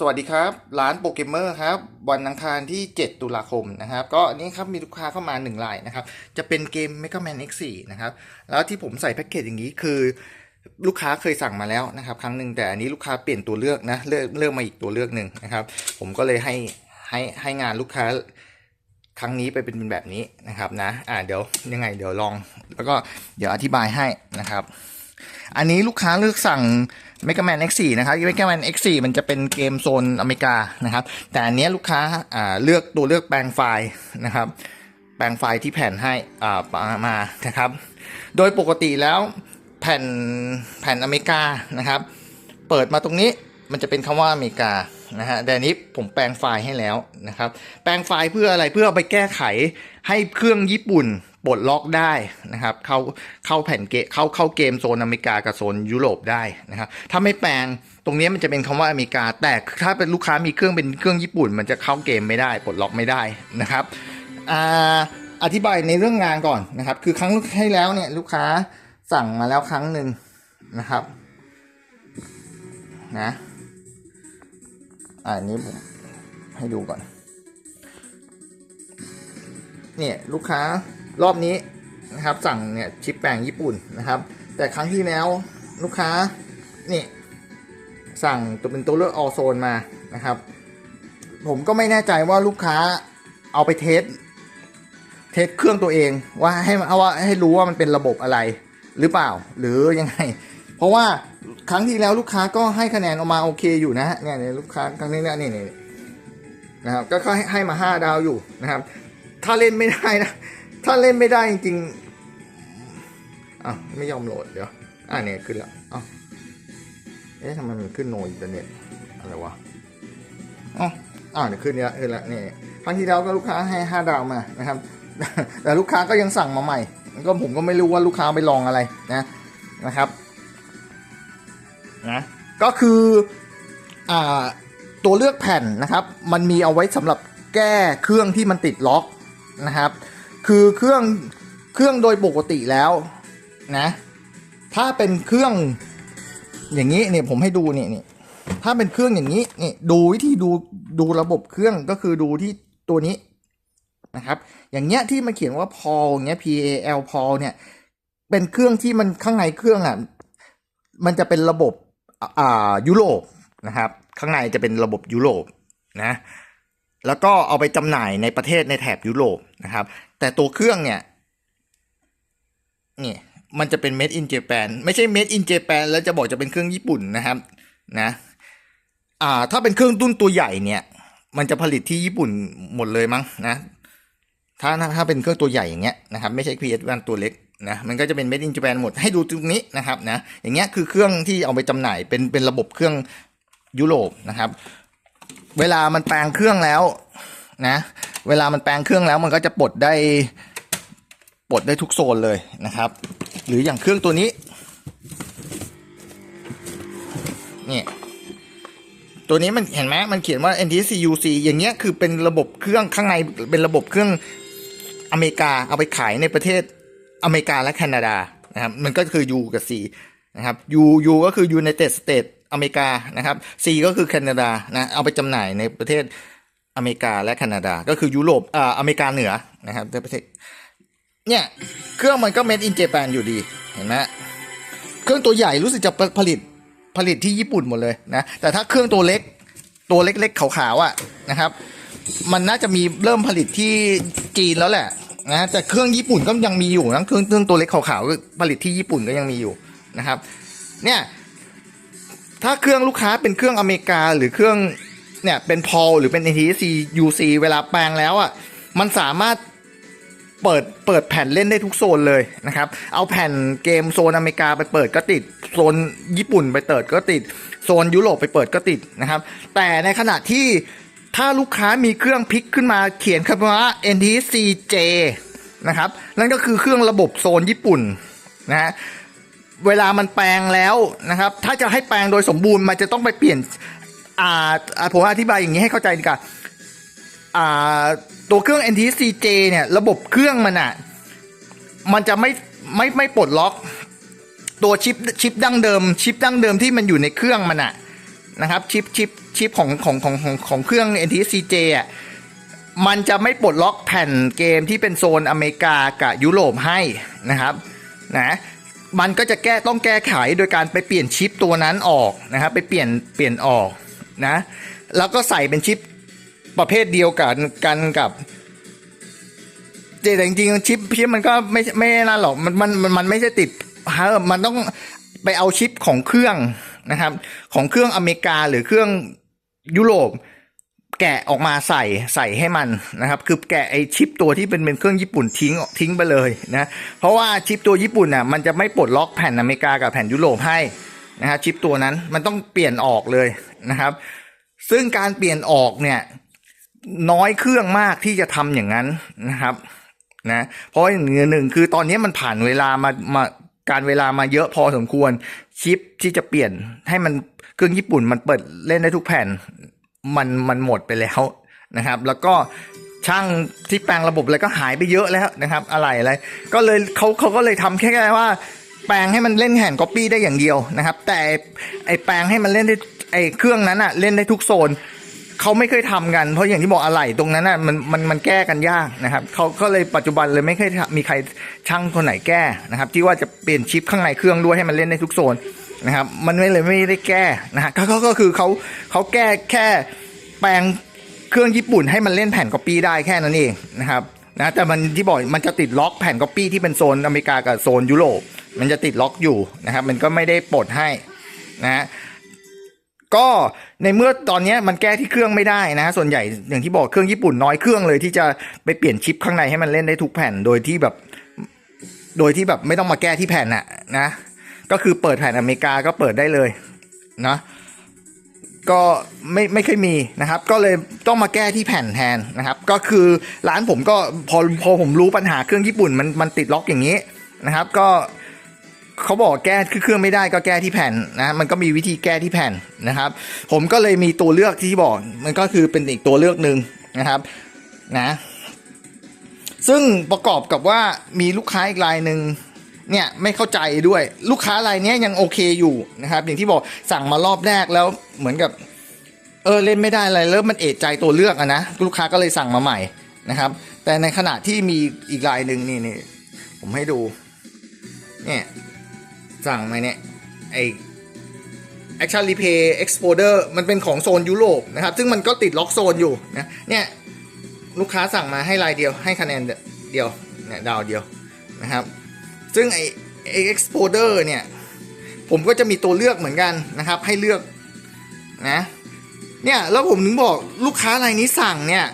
สวัสดีครับร้านโปรเกมเมอร์ครับวันอังคารที่ 7 ตุลาคมนะครับ ก็นี่ครับมีลูกค้าเข้ามา1รายนะครับ จะเป็นเกม Mega Man X4 นะครับ แล้วที่ผมใส่แพ็กเกจอย่างนี้คือ ลูกค้าเคยสั่งมาแล้วนะครับ ครั้งหนึ่งแต่อันนี้ลูกค้าเปลี่ยนตัวเลือกนะเลือกเลือกมาอีกตัวเลือกหนึ่งนะครับ ผมก็เลยให้ให้ให้งานลูกค้าครั้งนี้ไปเป็นแบบนี้นะครับนะอ่าเดี๋ยวยังไงเดี๋ยวลอง แล้วก็เดี๋ยวอธิบายให้นะครับ อันนี้ลูกค้าเลือกสั่ง Mega Man X4 นะครับ Mega Man X4 มันจะเป็นเกมโซนอเมริกานะครับ แต่อันนี้ลูกค้าเลือกตัวเลือกแปลงไฟล์นะครับ แปลงไฟล์ที่แผ่นให้มานะครับ โดยปกติแล้วแผ่นแผ่นอเมริกานะครับ เปิดมาตรงนี้มันจะเป็นคำว่าอเมริกานะฮะแต่อันนี้ผมแปลงไฟล์ให้แล้วนะครับ แปลงไฟล์เพื่ออะไรเพื่อไปแก้ไขให้เครื่องญี่ปุ่น ปลดล็อกได้นะครับ เข้าเข้าแผ่นเกมเข้าเข้าเกมโซนอเมริกากับโซนยุโรปได้นะครับถ้าไม่แปลงตรงนี้มันจะเป็นคำว่าอเมริกา แต่ถ้าเป็นลูกค้ามีเครื่องเป็นเครื่องญี่ปุ่น มันจะเข้าเกมไม่ได้ ปลดล็อกไม่ได้นะครับออธิบายในเรื่องงานก่อนนะครับ คือครั้งให้แล้วเนี่ยลูกค้าสั่งมาแล้วครั้งหนึ่งนะครับนะอันนี้ผมให้ดูก่อน เนี่ยลูกค้า รอบนี้นะครับสั่งเนี่ยชิปแปลงญี่ปุ่นนะครับ แต่ครั้งที่แล้วลูกค้านี่สั่งตัวเป็นตัวเลือกออโซนมานะครับ ผมก็ไม่แน่ใจว่าลูกค้าเอาไปเทสเทสเครื่องตัวเองว่าให้เอาว่าให้รู้ว่ามันเป็นระบบอะไรหรือเปล่าหรือยังไง เพราะว่าครั้งที่แล้วลูกค้าก็ให้คะแนนออกมาโอเคอยู่นะเนี่ยเนี่ยลูกค้าครั้งนี้เนี่ยนี่นี่นะครับก็ให้ให้มาห้าดาวอยู่นะครับ ถ้าเล่นไม่ได้นะ ถ้าเล่นไม่ได้จริงๆอะไม่ยอมโหลดเดี๋ยวอ่าเนี่ยขึ้นแล้วอ้าวเอ๊ะทำไมมันขึ้นโนอินเทอร์เน็ตอะไรวะอ๋ออ่าเดี๋ยวขึ้นแล้วขึ้นแล้วนี่ครั้งที่แล้วก็ลูกค้าให้ห้าดาวมานะครับ แต่ลูกค้าก็ยังสั่งมาใหม่ก็ผมก็ไม่รู้ว่าลูกค้าไปลองอะไรนะนะครับนะก็คืออ่าตัวเลือกแผ่นนะครับ มันมีเอาไว้สำหรับแก้เครื่องที่มันติดล็อกนะครับ คือเครื่องเครื่องโดยปกติแล้วนะ ถ้าเป็นเครื่องอย่างนี้เนี่ยผมให้ดูเนี่ยนี่ถ้าเป็นเครื่องอย่างนี้นี่ดูวิธีดูดูระบบเครื่องก็คือดูที่ตัวนี้นะครับ อย่างเงี้ยที่มันเขียนว่าพออย่างเงี้ย P A L พอเนี่ย เป็นเครื่องที่มันข้างในเครื่องอะมันจะเป็นระบบอ่ายุโรปนะครับ ข้างในจะเป็นระบบยุโรปนะ แล้วก็เอาไปจำหน่ายในประเทศในแถบยุโรปนะครับ แต่ตัวเครื่องเนี่ยนี่มันจะเป็น made in Japan ไม่ใช่ made in Japan แล้วจะบอกจะเป็นเครื่องญี่ปุ่นนะครับนะอ่าถ้าเป็นเครื่องตุ้นตัวใหญ่เนี่ย มันจะผลิตที่ญี่ปุ่นหมดเลยมั้งนะถ้าถ้าเป็นเครื่องตัวใหญ่อย่างเงี้ยนะครับไม่ใช่ PS1 ตัวเล็กนะมันก็จะเป็น made in Japan หมดให้ดูตรงนี้นะครับนะอย่างเงี้ยคือเครื่องที่เอาไปจำหน่ายเป็นเป็นระบบเครื่องยุโรปนะครับ เวลามันแปลงเครื่องแล้วนะ เวลามันแปลงเครื่องแล้วมันก็จะปลดได้ปลดได้ทุกโซนเลยนะครับ หรืออย่างเครื่องตัวนี้นี่ตัวนี้มันเห็นไหมมันเขียนว่า NTCUC อย่างเงี้ยคือเป็นระบบเครื่องข้างในเป็นระบบเครื่องอเมริกาเอาไปขายในประเทศอเมริกาและแคนาดานะครับมันก็คือ U กับ C นะครับ U U ก็คือ United States อเมริกานะครับ C ก็คือแคนาดานะเอาไปจำหน่ายในประเทศอเมริกาและแคนาดา ก็คือยุโรปอ่าอเมริกาเหนือนะครับในประเทศเนี่ยเครื่องมันก็ made in Japan อยู่ดีเห็นไหมเครื่องตัวใหญ่รู้สึกจะผลิตผลิตที่ญี่ปุ่นหมดเลยนะแต่ถ้าเครื่องตัวเล็กตัวเล็กๆขาวๆอะนะครับ มันน่าจะมีเริ่มผลิตที่จีนแล้วแหละนะแต่เครื่องญี่ปุ่นก็ยังมีอยู่นะเครื่องเครื่องตัวเล็กขาวๆผลิตที่ญี่ปุ่นก็ยังมีอยู่นะครับ เนี่ย ถ้าเครื่องลูกค้าเป็นเครื่องอเมริกาหรือเครื่องเนี่ยเป็นพอลหรือเป็น NTSC UC เวลาแปลงแล้วอะมันสามารถเปิดเปิดแผ่นเล่นได้ทุกโซนเลยนะครับ เอาแผ่นเกมโซนอเมริกาไปเปิดก็ติด โซนญี่ปุ่นไปเปิดก็ติด โซนยุโรปไปเปิดก็ติดนะครับ แต่ในขณะที่ถ้าลูกค้ามีเครื่องพลิกขึ้นมาเขียนคำว่า NTSCJ นะครับ นั่นก็คือเครื่องระบบโซนญี่ปุ่นนะฮะ เวลามันแปลงแล้วนะครับ ถ้าจะให้แปลงโดยสมบูรณ์มันจะต้องไปเปลี่ยนอ่าผมอธิบายอย่างนี้ให้เข้าใจดีกว่าอ่าตัวเครื่อง NTSCJ เนี่ยระบบเครื่องมันอะมันจะไม่ไม่ไม่ปลดล็อก ตัวชิปชิปดั้งเดิม ชิปดั้งเดิมที่มันอยู่ในเครื่องมันอะนะครับชิปชิปชิปของของของของของเครื่อง NTSCJ อะมันจะไม่ปลดล็อกแผ่นเกมที่เป็นโซนอเมริกากับยุโรปให้นะครับนะ มันก็จะแก้ต้องแก้ไขโดยการไปเปลี่ยนชิปตัวนั้นออกนะครับไปเปลี่ยนเปลี่ยนออกนะแล้วก็ใส่เป็นชิปประเภทเดียวกันกันกับจแต่จริงๆชิปชิปมันก็ไม่ไม่นั่นหรอกมันมันมันไม่ใช่ติดฮะมันต้องไปเอาชิปของเครื่องนะครับ ของเครื่องอเมริกาหรือเครื่องยุโรป แกะออกมาใส่ใส่ให้มันนะครับ คือแกะไอชิปตัวที่เป็นเป็นเครื่องญี่ปุ่นทิ้งทิ้งไปเลยนะเพราะว่าชิปตัวญี่ปุ่นน่ะมันจะไม่ปลดล็อกแผ่นอเมริกากับแผ่นยุโรปให้นะฮะชิปตัวนั้นมันต้องเปลี่ยนออกเลยนะครับ ซึ่งการเปลี่ยนออกเนี่ยน้อยเครื่องมากที่จะทำอย่างนั้นนะครับนะเพราะอย่างหนึ่งคือตอนนี้มันผ่านเวลามามาการเวลามาเยอะพอสมควรชิปที่จะเปลี่ยนให้มันเครื่องญี่ปุ่นมันเปิดเล่นได้ทุกแผ่น มันมันหมดไปแล้วนะครับ แล้วก็ช่างที่แปลงระบบอะไรก็หายไปเยอะแล้วนะครับ อะไรอะไร ก็เลยเขาเขาก็เลยทำแค่ว่า แปลงให้มันเล่นแผ่นก๊อปปี้ได้อย่างเดียวนะครับ แต่ไอแปลงให้มันเล่นได้ไอเครื่องนั้นอะเล่นได้ทุกโซนเขาไม่เคยทำกันเพราะอย่างที่บอกอะไรตรงนั้นอะมันมันมันแก้กันยากนะครับเขาก็เลยปัจจุบันเลยไม่เคยมีใครช่างคนไหนแก้นะครับ ที่ว่าจะเปลี่ยนชิปข้างในเครื่องด้วยให้มันเล่นได้ทุกโซน นะครับ มันไม่เลยไม่ได้แก้นะฮะก็ก็คือเขาเขาแก้แค่แปลงเครื่องญี่ปุ่นให้มันเล่นแผ่นก๊อปปี้ได้แค่นั้นเองนะครับนะแต่มันที่บอกมันจะติดล็อกแผ่นก๊อปปี้ที่เป็นโซนอเมริกากับโซนยุโรปมันจะติดล็อกอยู่นะครับ มันก็ไม่ได้ปลดให้นะฮะก็ในเมื่อตอนนี้มันแก้ที่เครื่องไม่ได้นะ ส่วนใหญ่อย่างที่บอกเครื่องญี่ปุ่นน้อยเครื่องเลยที่จะไปเปลี่ยนชิปข้างในให้มันเล่นได้ทุกแผ่นโดยที่แบบ โดยที่แบบไม่ต้องมาแก้ที่แผ่นน่ะนะ ก็คือเปิดแผ่นอเมริกาก็เปิดได้เลยนะก็ไม่ไม่เคยมีนะครับ ก็เลยต้องมาแก้ที่แผ่นแทนนะครับ ก็คือร้านผมก็พอพอผมรู้ปัญหาเครื่องญี่ปุ่นมันมันติดล็อกอย่างนี้นะครับ ก็เขาบอกแก้เครื่องไม่ได้ก็แก้ที่แผ่นนะมันก็มีวิธีแก้ที่แผ่นนะครับ ผมก็เลยมีตัวเลือกที่บอก มันก็คือเป็นอีกตัวเลือกหนึ่งนะครับนะซึ่งประกอบกับว่ามีลูกค้าอีกรายหนึ่ง เนี่ยไม่เข้าใจด้วย ลูกค้ารายนี้ยังโอเคอยู่นะครับ อย่างที่บอกสั่งมารอบแรกแล้วเหมือนกับ เออเล่นไม่ได้อะไรแล้วมันเอะใจตัวเลือกอะนะลูกค้าก็เลยสั่งมาใหม่นะครับ แต่ในขณะที่มีอีกรายหนึ่งนี่นี่ผมให้ดู เนี่ยสั่งมาเนี่ยไอ Action Replay Exploder มันเป็นของโซนยุโรปนะครับ ซึ่งมันก็ติดล็อกโซนอยู่นะเนี่ยลูกค้าสั่งมาให้รายเดียวให้คะแนนเดียวเนี่ยดาวเดียวนะครับ ซึ่งไอไอ Exploder เนี่ย ผมก็จะมีตัวเลือกเหมือนกันนะครับ ให้เลือกนะเนี่ยแล้วผมถึงบอกลูกค้ารายนี้สั่งเนี่ย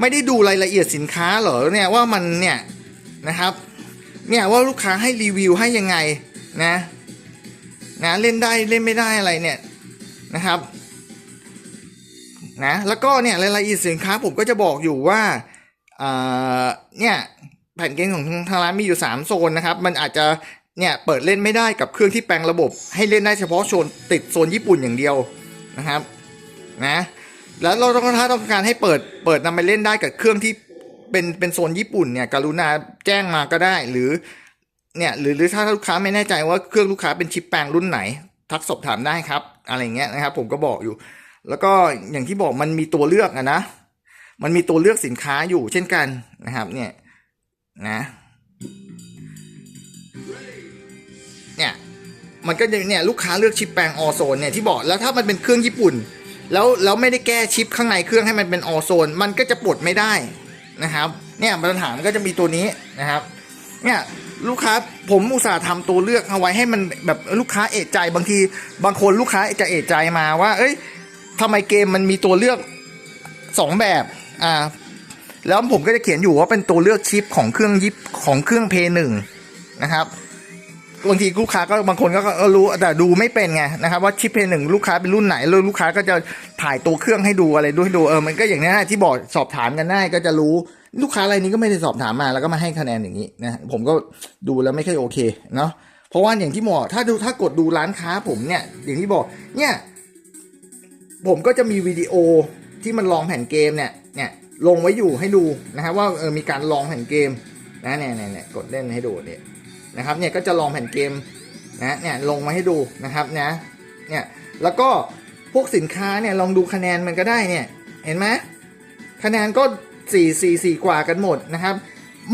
ไม่ได้ดูรายละเอียดสินค้าเหรอเนี่ยว่ามันเนี่ยนะครับ เนี่ยว่าลูกค้าให้รีวิวให้ยังไงนะนะเล่นได้เล่นไม่ได้อะไรเนี่ยนะครับนะแล้วก็เนี่ยรายละเอียดสินค้าผมก็จะบอกอยู่ว่าเนี่ย แผ่นเกมของทางร้านมีอยู่3โซนนะครับ มันอาจจะเนี่ยเปิดเล่นไม่ได้กับเครื่องที่แปลงระบบ ให้เล่นได้เฉพาะโซนติดโซนญี่ปุ่นอย่างเดียวนะครับนะแล้วเราต้องถ้าต้องการให้เปิดเปิดนำไปเล่นได้กับเครื่องที่เป็นเป็นโซนญี่ปุ่นเนี่ยกรุณาแจ้งมาก็ได้หรือเนี่ยหรือหรือถ้าลูกค้าไม่แน่ใจว่าเครื่องลูกค้าเป็นชิปแปลงรุ่นไหน ทักสอบถามได้ครับ อะไรเงี้ยนะครับ ผมก็บอกอยู่ แล้วก็อย่างที่บอกมันมีตัวเลือกอะนะ มันมีตัวเลือกสินค้าอยู่เช่นกันนะครับเนี่ย นะ เนี่ย มันก็จะเนี่ยลูกค้าเลือกชิปแปลงออโซนเนี่ยที่บอกแล้วถ้ามันเป็นเครื่องญี่ปุ่น แล้วแล้วไม่ได้แก้ชิปข้างในเครื่องให้มันเป็นออโซน มันก็จะปลดไม่ได้นะครับ เนี่ยปัญหานก็จะมีตัวนี้นะครับ เนี่ยลูกค้าผมอุตส่าห์ทำตัวเลือกเอาไว้ให้มันแบบลูกค้าเอะใจบางที บางคนลูกค้าจะเอะใจมาว่า เอ้ยทำไมเกมมันมีตัวเลือกสองแบบ อ่า แล้วผมก็จะเขียนอยู่ว่าเป็นตัวเลือกชิปของเครื่องยิปของเครื่องเพย์หนึ่งนะครับบางทีลูกค้าก็บางคนก็รู้แต่ดูไม่เป็นไงนะครับว่าชิปเพย์หนึ่งลูกค้าเป็นรุ่นไหนแล้วลูกค้าก็จะถ่ายตัวเครื่องให้ดูอะไรดูให้ดูเออมันก็อย่างนี้ที่บอกสอบถามกันได้ก็จะรู้ลูกค้ารายนี้ก็ไม่ได้สอบถามมาแล้วก็มาให้คะแนนอย่างนี้นะผมก็ดูแล้วไม่ค่อยโอเคเนาะเพราะว่าอย่างที่บอกถ้าดูถ้ากดดูร้านค้าผมเนี่ยอย่างที่บอกเนี่ยผมก็จะมีวิดีโอที่มันลองแผ่นเกมเนี่ยเนี่ย ลงไว้อยู่ให้ดูนะครับว่าเออมีการลองแผ่นเกมนะเนี่ยเนี่ยเนี่ยกดเล่นให้ดูเนี่ยนะครับเนี่ยก็จะลองแผ่นเกมนะเนี่ยลงมาให้ดูนะครับนะเนี่ยแล้วก็พวกสินค้าเนี่ยลองดูคะแนนมันก็ได้เนี่ยเห็นไหมคะแนนก็สี่สี่สี่กว่ากันหมดนะครับ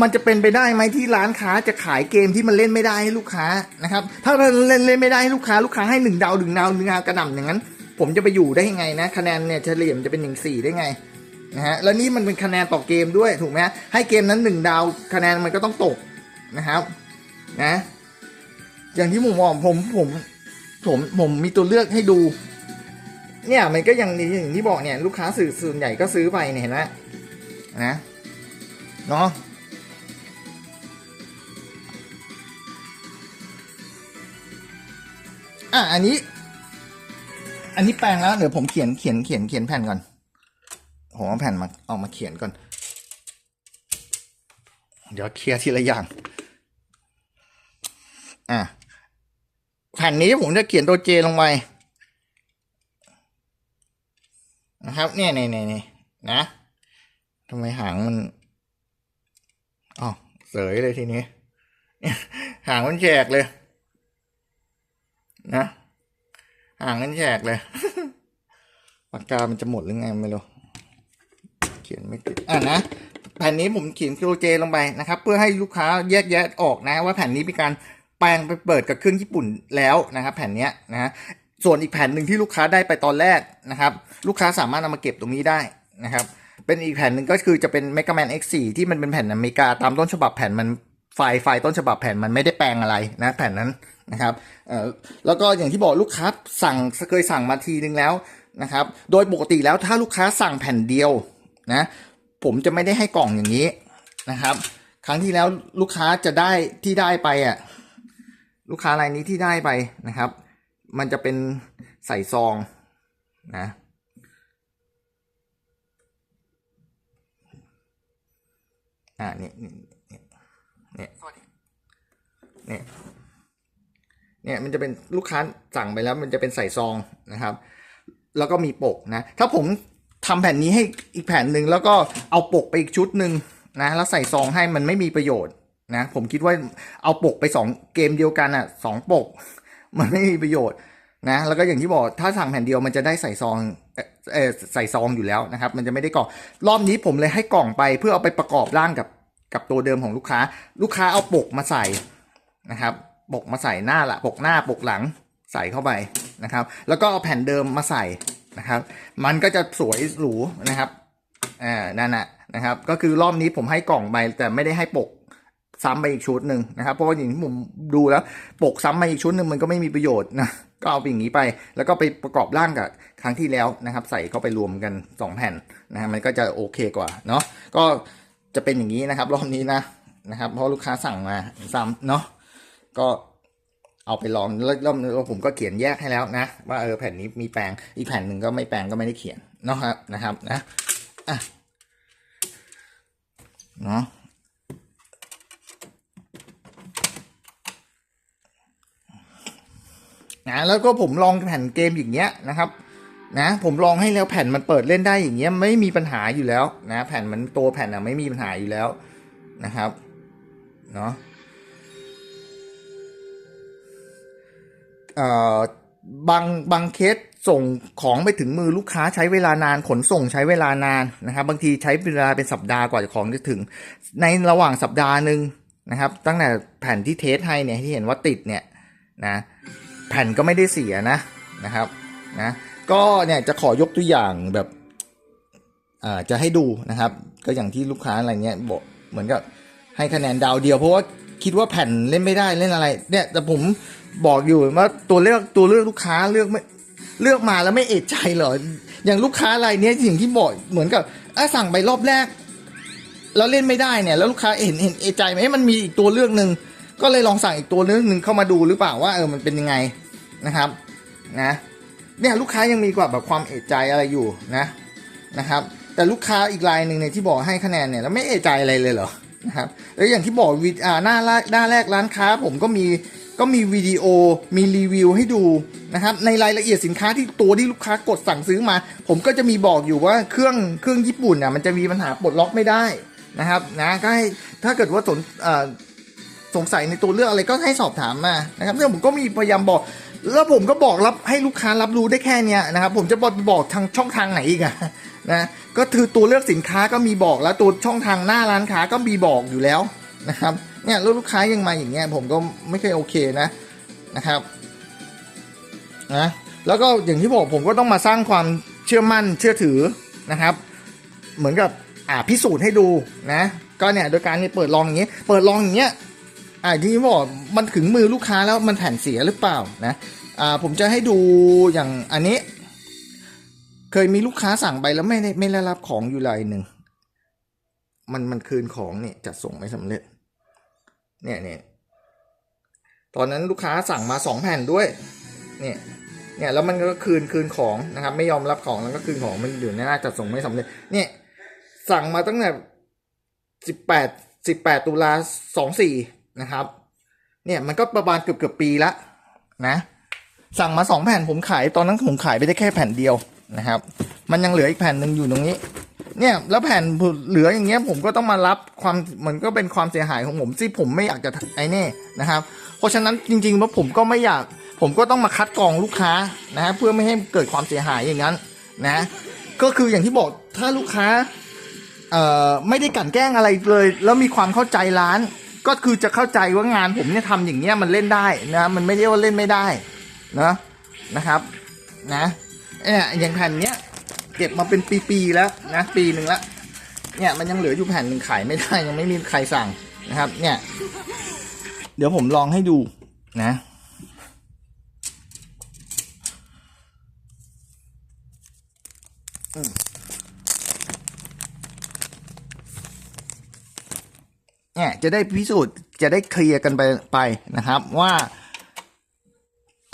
มันจะเป็นไปได้ไหมที่ร้านค้าจะขายเกมที่มันเล่นไม่ได้ให้ลูกค้านะครับ ถ้าเราเล่นเล่นไม่ได้ให้ลูกค้าลูกค้าให้หนึ่งดาวหนึ่งดาวหนึ่งดาวกระหน่ำอย่างนั้น ผมจะไปอยู่ได้ยังไงนะ คะแนนเนี่ยเฉลี่ยมจะเป็นหนึ่งสี่ได้ไง นะฮะแล้วนี่มันเป็นคะแนนต่อเกมด้วยถูกไหมให้เกมนั้นหนึ่งดาวคะแนนมันก็ต้องตกนะครับ นะ อย่างที่ผมบอกผมผม ผมผมมีตัวเลือกให้ดู เนี่ยมันก็ยังอย่างที่บอกเนี่ยลูกค้าสื่อส่วนใหญ่ก็ซื้อไปเนี่ยนไหมนะเนาะอะอันนี้ อันนี้แปลงแล้วเดี๋ยวผมเขียนเขียนเขียนเขียนแผ่นก่อน ผมเอาแผ่นมาออกมาเขียนก่อน เดี๋ยวเคลียร์ทีละอย่าง อะ แผ่นนี้ผมจะเขียนตัวเจลงไปนะครับ เนี่ยเนี่ยเนี่ยเนี่ยนะทำไมหางมันอ๋อเสยเลยทีนี้ หางมันแฉกเลย นะ หางมันแฉกเลย ปากกามันจะหมดหรือไงไม่รู้ เขียนไม่ติดอะนะแผ่นนี้ผมเขียนตัวเจลงไปนะครับ เพื่อให้ลูกค้าแยกแยะออกนะ ว่าแผ่นนี้เป็นการแปลงไปเปิดกับเครื่องญี่ปุ่นแล้วนะครับ แผ่นนี้นะฮะส่วนอีกแผ่นหนึ่งที่ลูกค้าได้ไปตอนแรกนะครับ ลูกค้าสามารถเอามาเก็บตรงนี้ได้นะครับ เป็นอีกแผ่นหนึ่งก็คือจะเป็น Mega Man X4 ที่มันเป็นแผ่นอเมริกาตามต้นฉบับแผ่นมันไฟล์ไฟล์ต้นฉบับแผ่นมันไม่ได้แปลงอะไรนะแผ่นนั้นนะครับเอ่อแล้วก็อย่างที่บอกลูกค้าสั่งเคยสั่งมาทีนึงแล้วนะครับ โดยปกติแล้วถ้าลูกค้าสั่งแผ่นเดียว นะ ผมจะไม่ได้ให้กล่องอย่างนี้นะครับ ครั้งที่แล้วลูกค้าจะได้ที่ได้ไปอะ ลูกค้ารายนี้ที่ได้ไปนะครับ มันจะเป็นใส่ซองนะอ่าเนี่ยเนี่ยเนี่ยเนี่ยเนี่ยเนี่ยมันจะเป็นลูกค้าสั่งไปแล้วมันจะเป็นใส่ซองนะครับ แล้วก็มีปกนะ ถ้าผม ทำแผ่นนี้ให้อีกแผ่นหนึ่งแล้วก็เอาปกไปอีกชุดหนึ่งนะแล้วใส่ซองให้มันไม่มีประโยชน์นะผมคิดว่าเอาปกไปสองเกมเดียวกันอะสองปก มันไม่มีประโยชน์นะแล้วก็อย่างที่บอกถ้าสั่งแผ่นเดียวมันจะได้ใส่ซองเอเออใส่ซองอยู่แล้วนะครับ มันจะไม่ได้กล่องรอบนี้ผมเลยให้กล่องไปเพื่อเอาไปประกอบร่างกับกับตัวเดิมของลูกค้า ลูกค้าเอาปกมาใส่นะครับปกมาใส่หน้าละปกหน้าปกหลังใส่เข้าไปนะครับ แล้วก็เอาแผ่นเดิมมาใส่ นะครับ มันก็จะสวยหรูนะครับอ่านั่นน่ะนะครับ ก็คือรอบนี้ผมให้กล่องไปแต่ไม่ได้ให้ปกซ้ำไปอีกชุดหนึ่งนะครับเพราะว่าอย่างที่ผมดูแล้ว ปกซ้ำมาอีกชุดหนึ่งมันก็ไม่มีประโยชน์นะก็เอาไปอย่างนี้ไป แล้วก็ไปประกอบร่างกับครั้งที่แล้วนะครับ ใส่เข้าไปรวมกันสองแผ่นนะฮะมันก็จะโอเคกว่าเนาะก็จะเป็นอย่างนี้นะครับ รอบนี้นะนะครับ เพราะลูกค้าสั่งมาซ้ำเนาะก็ เอาไปลองแล้วแล้วผมก็เขียนแยกให้แล้วนะ ว่าเออแผ่นนี้มีแปลงอีกแผ่นหนึ่งก็ไม่แปลงก็ไม่ได้เขียนเนาะครับนะครับนะอะเนาะนะแล้วก็ผมลองแผ่นเกมอย่างเงี้ยนะครับนะผมลองให้แล้วแผ่นมันเปิดเล่นได้อย่างเงี้ยไม่มีปัญหาอยู่แล้วนะแผ่นมันตัวแผ่นอะไม่มีปัญหาอยู่แล้วนะครับเนาะ บางบางเคสส่งของไปถึงมือลูกค้าใช้เวลานานขนส่งใช้เวลานานนะครับบางทีใช้เวลาเป็นสัปดาห์กว่าจะของจะถึง ในระหว่างสัปดาห์หนึ่งนะครับ ตั้งแต่แผ่นที่เทสให้เนี่ยที่เห็นว่าติดเนี่ยนะแผ่นก็ไม่ได้เสียนะนะครับนะก็เนี่ยจะขอยกตัวอย่างแบบอ่าจะให้ดูนะครับ ก็อย่างที่ลูกค้าอะไรเงี้ยบอกเหมือนกับให้คะแนนดาวเดียวเพราะว่า คิดว่าแผ่นเล่นไม่ได้เล่นอะไร เนี่ย แต่ผมบอกอยู่ว่าตัวเลือกตัวเลือกลูกค้าเลือกไม่เลือกมาแล้วไม่เอะใจเหรออย่างลูกค้ารายนี้สิ่งที่บอกเหมือนกับอะสั่งไปรอบแรกแล้วเล่นไม่ได้เนี่ยแล้วลูกค้าเห็นเห็นเอใจไหมมันมีอีกตัวเลือกหนึ่งก็เลยลองสั่งอีกตัวเลือกหนึ่งเข้ามาดูหรือเปล่าว่าเออมันเป็นยังไงนะครับนะเนี่ยลูกค้ายังมีกว่าแบบความเอะใจอะไรอยู่นะนะครับ แต่ลูกค้าอีกรายหนึ่งเนี่ยที่บอกให้คะแนนเนี่ยแล้วไม่เอะใจอะไรเลยเหรอ นะครับแล้วอย่างที่บอกวิดอ่าหน้าแรกหน้าแรกร้านค้า ผมก็มีก็มีวิดีโอมีรีวิวให้ดูนะครับในรายละเอียดสินค้าที่ตัวที่ลูกค้ากดสั่งซื้อมา ผมก็จะมีบอกอยู่ว่าเครื่องเครื่องญี่ปุ่นอะมันจะมีปัญหาปลดล็อกไม่ได้นะครับนะก็ให้ถ้าเกิดว่าสนอ่าสงสัยในตัวเลือกอะไรก็ให้สอบถามมานะครับซึ่งผมก็มีพยายามบอก แล้วผมก็บอกรับให้ลูกค้ารับรู้ได้แค่เนี้ยนะครับผมจะบอกบอกทางช่องทางไหนอีกอะ นะก็คือตัวเลือกสินค้าก็มีบอกแล้วตัวช่องทางหน้าร้านค้าก็มีบอกอยู่แล้วนะครับเนี่ยลูกค้ายังมาอย่างเงี้ยผมก็ไม่เคยโอเคนะนะครับนะแล้วก็อย่างที่บอกผมก็ต้องมาสร้างความเชื่อมั่นเชื่อถือนะครับ เหมือนกับอ่าพิสูจน์ให้ดูนะก็เนี่ยโดยการเนี่ยเปิดลองอย่างเงี้ยเปิดลองอย่างเงี้ยอ่าที่บอกมันถึงมือลูกค้าแล้วมันแผ่นเสียหรือเปล่านะอ่าผมจะให้ดูอย่างอันนี้ เคยมีลูกค้าสั่งไปแล้วไม่ได้ไม่ได้รับของอยู่รายหนึ่ง มันมันคืนของเนี่ยจัดส่งไม่สำเร็จ เนี่ยเนี่ยตอนนั้นลูกค้าสั่งมาสองแผ่นด้วย เนี่ยเนี่ยแล้วมันก็คืนคืนของนะครับ ไม่ยอมรับของแล้วก็คืนของมันอยู่ในหน้าจัดส่งไม่สำเร็จ เนี่ยสั่งมาตั้งแต่สิบแปดสิบแปดตุลาสองสี่นะครับ เนี่ยมันก็ประมาณเกือบเกือบปีละนะ สั่งมาสองแผ่นผมขายตอนนั้นผมขายไปได้แค่แผ่นเดียว นะครับ มันยังเหลืออีกแผ่นหนึ่งอยู่ตรงนี้ เนี่ยแล้วแผ่นเหลืออย่างเงี้ยผมก็ต้องมารับความมันก็เป็นความเสียหายของผมที่ผมไม่อยากจะไอ้นี่นะครับ เพราะฉะนั้นจริงๆแล้วผมก็ไม่อยาก ผมก็ต้องมาคัดกรองลูกค้านะฮะเพื่อไม่ให้เกิดความเสียหายอย่างนั้นนะก็คืออย่างที่บอกถ้าลูกค้าเอ่อไม่ได้กลั่นแกล้งอะไรเลย แล้วมีความเข้าใจร้าน ก็คือจะเข้าใจว่างานผมเนี่ยทำอย่างเงี้ยมันเล่นได้นะมันไม่ได้ว่าเล่นไม่ได้นะนะครับนะ เนี่ยอย่างแผ่นเนี้ยเก็บมาเป็นปีๆแล้วนะปีหนึ่งล้วเนี่ยมันยังเหลืออยู่แผ่นหนึ่งขายไม่ได้ยังไม่มีใครสั่งนะครับ เนี่ย เดี๋ยวผมลองให้ดูนะ เนี่ยจะได้พิสูจน์จะได้เคลียร์กันไปไปนะครับว่า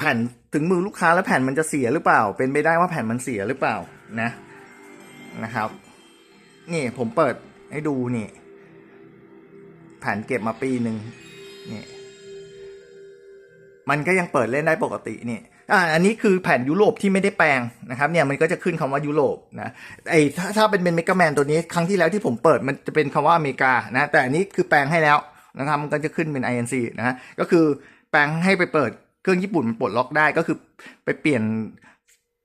แผ่นถึงมือลูกค้าแล้วแผ่นมันจะเสียหรือเปล่า เป็นไปได้ว่าแผ่นมันเสียหรือเปล่านะนะครับ นี่ผมเปิดให้ดูนี่แผ่นเก็บมาปีหนึ่งนี่มันก็ยังเปิดเล่นได้ปกตินี่อ่าอันนี้คือแผ่นยุโรปที่ไม่ได้แปลงนะครับ เนี่ยมันก็จะขึ้นคำว่ายุโรปนะไอ้ถ้าถ้าเป็นเป็นเมกาแมนตัวนี้ครั้งที่แล้วที่ผมเปิดมันจะเป็นคำว่าอเมริกานะแต่อันนี้คือแปลงให้แล้วนะครับมันก็จะขึ้นเป็น INC นะฮะก็คือแปลงให้ไปเปิด เครื่องญี่ปุ่นมันปลดล็อกได้ก็คือไปเปลี่ยน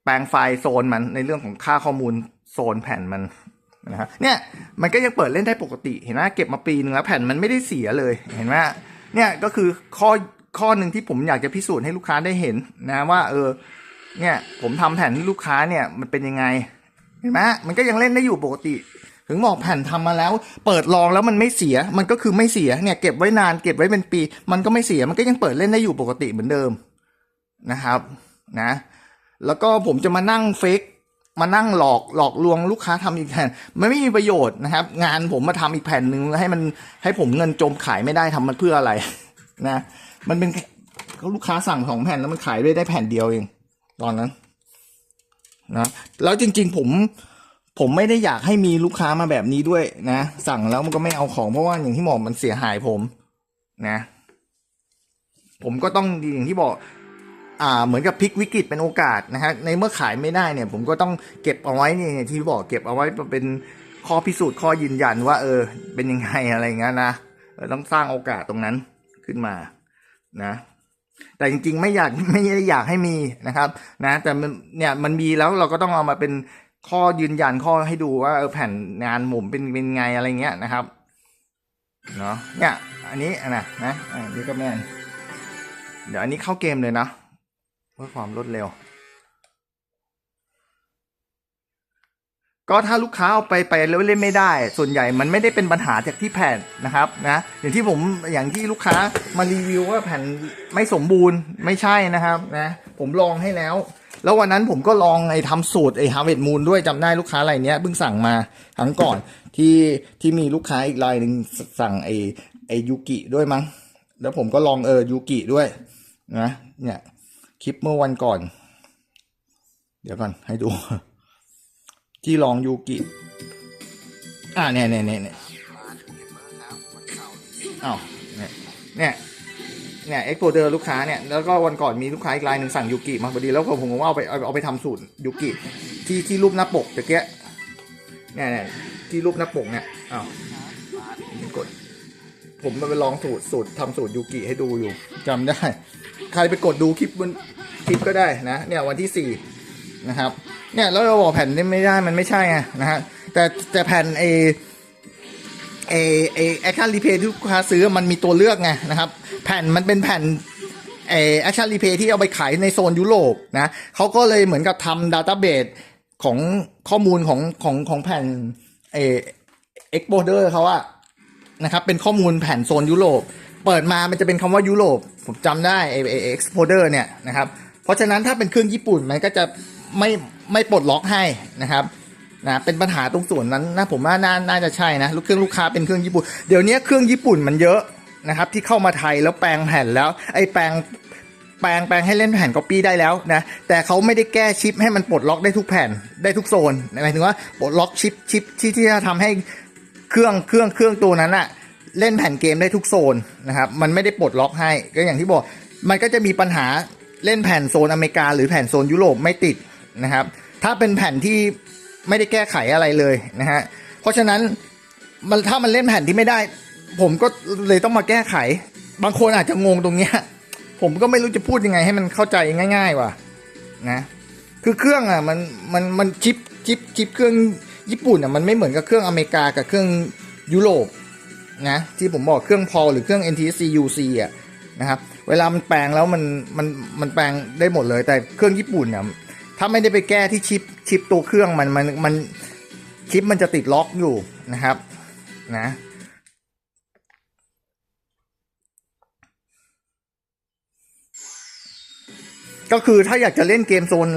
แปลงไฟล์โซนมันในเรื่องของค่าข้อมูลโซนแผ่นมันนะฮะเนี่ยมันก็ยังเปิดเล่นได้ปกติเห็นไหมเก็บมาปีนึงแล้วแผ่นมันไม่ได้เสียเลยเห็นไหมเนี่ยก็คือข้อข้อหนึ่งที่ผมอยากจะพิสูจน์ให้ลูกค้าได้เห็นนะว่า เออ เนี่ยผมทำแผ่นให้ลูกค้าเนี่ยมันเป็นยังไงเห็นไหมมันก็ยังเล่นได้อยู่ปกติ ถึงบอกแผ่นทำมาแล้ว เปิดลองแล้วมันไม่เสีย มันก็คือไม่เสียเนี่ยเก็บไว้นานเก็บไว้เป็นปี มันก็ไม่เสียมันก็ยังเปิดเล่นได้อยู่ปกติเหมือนเดิมนะครับนะ แล้วก็ผมจะมานั่งเฟกมานั่งหลอกหลอกลวงลูกค้าทำอีกแผ่นมันไม่มีประโยชน์นะครับ งานผมมาทำอีกแผ่นหนึ่งให้มันให้ผมเงินจมขายไม่ได้ทำมันเพื่ออะไรนะ มันเป็นเขาลูกค้าสั่งสองแผ่นแล้วมันขายได้ได้แผ่นเดียวเอง ตอนนั้นนะแล้วจริง ๆ ผม ผมไม่ได้อยากให้มีลูกค้ามาแบบนี้ด้วยนะ สั่งแล้วมันก็ไม่เอาของเพราะว่าอย่างที่บอกมันเสียหายผมนะ ผมก็ต้องอย่างที่บอก อ่า เหมือนกับพลิกวิกฤตเป็นโอกาสนะฮะในเมื่อขายไม่ได้เนี่ย ผมก็ต้องเก็บเอาไว้เนี่ยที่บอกเก็บเอาไว้เป็นข้อพิสูจน์ข้อยืนยันว่า เออ เป็นยังไงอะไรเงี้ยนะต้องสร้างโอกาสตรงนั้นขึ้นมานะแต่จริงๆไม่อยากไม่ได้อยากให้มีนะครับ นะ แต่เนี่ยมันมีแล้วเราก็ต้องเอามาเป็น ข้อยืนยันข้อให้ดูว่าเออแผ่นงานหมุมเป็นเป็นไงอะไรเงี้ยนะครับเนาะเนี่ยอันนี้อะนะนะอันนี้ก็แม่นเดี๋ยวอันนี้เข้าเกมเลยนะเพื่อความรวดเร็ว ก็ถ้าลูกค้าเอาไปไปแล้วเล่นไม่ได้ ส่วนใหญ่มันไม่ได้เป็นปัญหาจากที่แผ่นนะครับนะอย่างที่ผมอย่างที่ลูกค้ามารีวิวว่าแผ่นไม่สมบูรณ์ไม่ใช่นะครับนะผมลองให้แล้ว แล้ววันนั้นผมก็ลองไอ้ทำสูตรไอ้ฮาร์เวดมูนด้วยจำได้ลูกค้ารายเนี้ยเพิ่งสั่งมาครั้งก่อนที่ที่มีลูกค้าอีกรายหนึ่งสั่งไอ้ไอ้ยูกิด้วยมั้ง แล้วผมก็ลองเออยูกิด้วยนะเนี่ยคลิปเมื่อวันก่อน เดี๋ยวก่อนให้ดู ที่ลองยูกิอ่าเนี่ยเนี่ยเนี่ยเนี่ยอ้าวเนี่ยเนี่ย เนี่ยเอ็กโพเดอร์ลูกค้าเนี่ยแล้วก็วันก่อนมีลูกค้าอีกรายหนึ่งสั่งยูกิมาพอดีแล้วผมผมก็เอาไปเอาเอาไปทำสูตรยูกิที่ที่รูปหน้าปกตะเกียเนี่ยเนี่ยที่รูปหน้าปกเนี่ยอ้าวกด ผมมาไปลองสูตรสูตรทำสูตรยูกิให้ดูอยู่จำได้ ใครไปกดดูคลิปมันชิปก็ได้นะ เนี่ยวันที่สี่นะครับ เนี่ยแล้วเราบอกแผ่นนี้ไม่ได้มันไม่ใช่ไงนะฮะแต่แต่แผ่นเอ เอเอแอคชั่นรีเพย์ที่ลูกค้าซื้อมันมีตัวเลือกไงนะครับ แผ่นมันเป็นแผ่นเอแอคชั่นรีเพย์ที่เอาไปขายในโซนยุโรปนะเขาก็เลยเหมือนกับทำดัตต้าเบสของข้อมูลของของของแผ่นเอเอ็กโพเดอร์เขาอะนะครับ เป็นข้อมูลแผ่นโซนยุโรป เปิดมามันจะเป็นคำว่ายุโรป ผมจำได้ไอเอ็กโพเดอร์เนี่ยนะครับ เพราะฉะนั้นถ้าเป็นเครื่องญี่ปุ่นมันก็จะไม่ไม่ปลดล็อกให้นะครับ นะเป็นปัญหาตรงส่วนนั้นนะผมว่าน่าน่าจะใช่นะลูกเครื่องลูกค้าเป็นเครื่องญี่ปุ่นเดี๋ยวนี้เครื่องญี่ปุ่นมันเยอะนะครับ ที่เข้ามาไทยแล้วแปลงแผ่นแล้วไอ้แปลงแปลงแปลงให้เล่นแผ่นก๊อปปี้ได้แล้วนะ แต่เขาไม่ได้แก้ชิปให้มันปลดล็อกได้ทุกแผ่นได้ทุกโซนหมายถึงว่าปลดล็อกชิปชิปที่ที่จะทำให้เครื่องเครื่องเครื่องตัวนั้นอะเล่นแผ่นเกมได้ทุกโซนนะครับมันไม่ได้ปลดล็อกให้ก็อย่างที่บอก มันก็จะมีปัญหาเล่นแผ่นโซนอเมริกา หรือแผ่นโซนยุโรปไม่ติดนะครับ ถ้าเป็นแผ่นที่ ไม่ได้แก้ไขอะไรเลยนะฮะเพราะฉะนั้นมันถ้ามันเล่นแผ่นที่ไม่ได้ ผมก็เลยต้องมาแก้ไข บางคนอาจจะงงตรงเนี้ยผมก็ไม่รู้จะพูดยังไงให้มันเข้าใจง่าย ๆ ว่ะนะคือเครื่องอะมันมันมันชิปชิปชิปเครื่องญี่ปุ่นอะมันไม่เหมือนกับเครื่องอเมริกากับเครื่องยุโรปนะที่ผมบอกเครื่องพอหรือเครื่อง NTSC UC อะนะครับเวลามันแปลงแล้วมันมันมันแปลงได้หมดเลยแต่เครื่องญี่ปุ่นเนี่ย ถ้าไม่ได้ไปแก้ที่ชิปชิปตัวเครื่องมันมันมันชิปมันจะติดล็อกอยู่นะครับนะก็คือถ้าอยากจะเล่นเกมโซน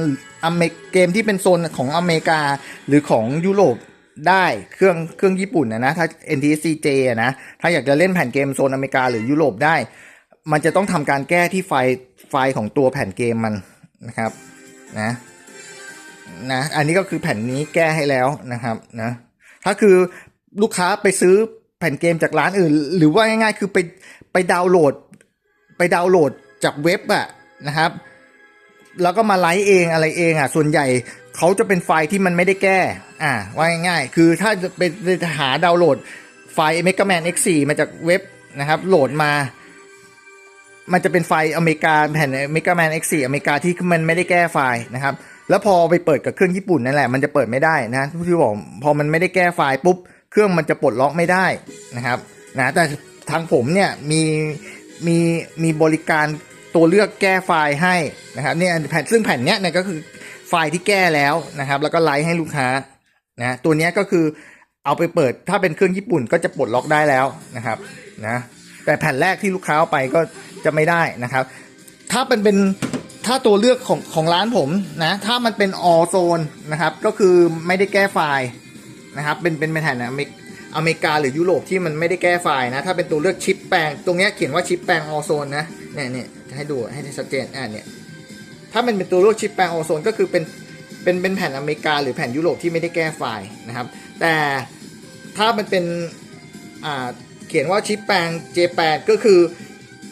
อเมเกมที่เป็นโซนของอเมริกาหรือของยุโรปได้เครื่องเครื่องญี่ปุ่นนะนะถ้า NTSCJ นะถ้าอยากจะเล่นแผ่นเกมโซนอเมริกาหรือยุโรปได้ มันจะต้องทำการแก้ที่ไฟล์ไฟล์ของตัวแผ่นเกมมันนะครับ นะนะอันนี้ก็คือแผ่นนี้แก้ให้แล้วนะครับนะถ้าคือลูกค้าไปซื้อแผ่นเกมจากร้านอื่น หรือว่าง่ายๆ คือไปไปดาวน์โหลด ไปดาวน์โหลดจากเว็บอะนะครับ แล้วก็มาไลฟ์เองอะไรเองอะส่วนใหญ่เขาจะเป็นไฟล์ที่มันไม่ได้แก้อ่าว่าง่ายๆ คือถ้าจะเป็นจะหาดาวน์โหลดไฟล์ Mega Man X4 มาจากเว็บนะครับ โหลดมา มันจะเป็นไฟอเมริกาแผ่น Mega Man X4 อเมริกาที่มันไม่ได้แก้ไฟล์นะครับ แล้วพอไปเปิดกับเครื่องญี่ปุ่นนั่นแหละมันจะเปิดไม่ได้นะที่บอกพอมันไม่ได้แก้ไฟล์ปุ๊บเครื่องมันจะปลดล็อกไม่ได้นะครับนะแต่ทางผมเนี่ยมีมีมีบริการตัวเลือกแก้ไฟล์ให้นะครับเนี่ยแผ่นซึ่งแผ่นเนี้ยเนี่ยก็คือไฟล์ที่แก้แล้วนะครับ แล้วก็ไลฟ์ให้ลูกค้านะตัวเนี้ยก็คือเอาไปเปิดถ้าเป็นเครื่องญี่ปุ่นก็จะปลดล็อกได้แล้วนะครับนะแต่แผ่นแรกที่ลูกค้าเอาไปก็ จะไม่ได้นะครับ ถ้าเป็นเป็นถ้าตัวเลือกของของร้านผมนะ ถ้ามันเป็นออโซนนะครับ ก็คือไม่ได้แก้ไฟล์นะครับ เป็นเป็นแผ่นอเมริอเมริกาหรือยุโรปที่มันไม่ได้แก้ไฟล์นะ ถ้าเป็นตัวเลือกชิปแปลง ตรงนี้เขียนว่าชิปแปลงออโซนนะ เนี่ยเนี่ยจะให้ดูให้ชัดเจนอ่าเนี่ย ถ้ามันเป็นตัวเลือกชิปแปลงออโซนก็คือเป็นเป็นเป็นแผ่นอเมริกาหรือแผ่นยุโรปที่ไม่ได้แก้ไฟล์นะครับ แต่ถ้ามันเป็นอ่าเขียนว่าชิปแปลง J8 ก็คือ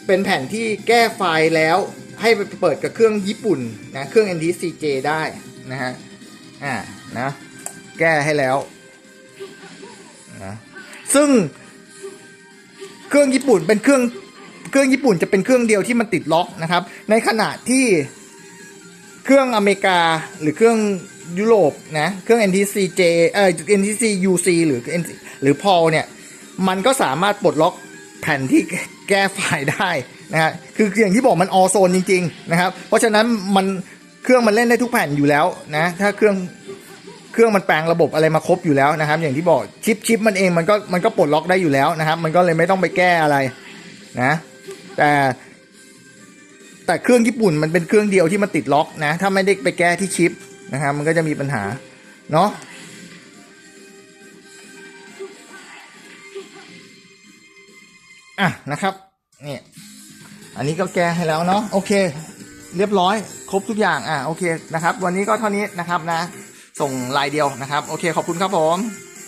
เป็นแผ่นที่แก้ไฟล์แล้วให้ไปเปิดกับเครื่องญี่ปุ่นนะเครื่อง NTCJ ได้นะฮะอ่านะแก้ให้แล้วนะซึ่งเครื่องญี่ปุ่นเป็นเครื่องเครื่องญี่ปุ่นจะเป็นเครื่องเดียวที่มันติดล็อกนะครับ ในขณะที่เครื่องอเมริกาหรือเครื่องยุโรปนะเครื่อง NTCJ เอ่อ NTC UC หรือ NT หรือ PAL เนี่ย มันก็สามารถปลดล็อกแผ่นที่ แก้ไฟได้นะฮะคืออย่างที่บอกมันออโซนจริงๆนะครับ เพราะฉะนั้นมันเครื่องมันเล่นได้ทุกแผ่นอยู่แล้วนะถ้าเครื่องเครื่องมันแปลงระบบอะไรมาครบอยู่แล้วนะครับ อย่างที่บอกชิปชิปมันเองมันก็มันก็ปลดล็อกได้อยู่แล้วนะครับ มันก็เลยไม่ต้องไปแก้อะไรนะแต่แต่เครื่องญี่ปุ่นมันเป็นเครื่องเดียวที่มันติดล็อกนะ ถ้าไม่ได้ไปแก้ที่ชิปนะครับมันก็จะมีปัญหาเนาะ อะนะครับนี่อันนี้ก็แก้ให้แล้วเนาะโอเค เรียบร้อย ครบทุกอย่างอะโอเคนะครับ วันนี้ก็เท่านี้นะครับนะ ส่งลายเดียวนะครับ โอเคขอบคุณครับผม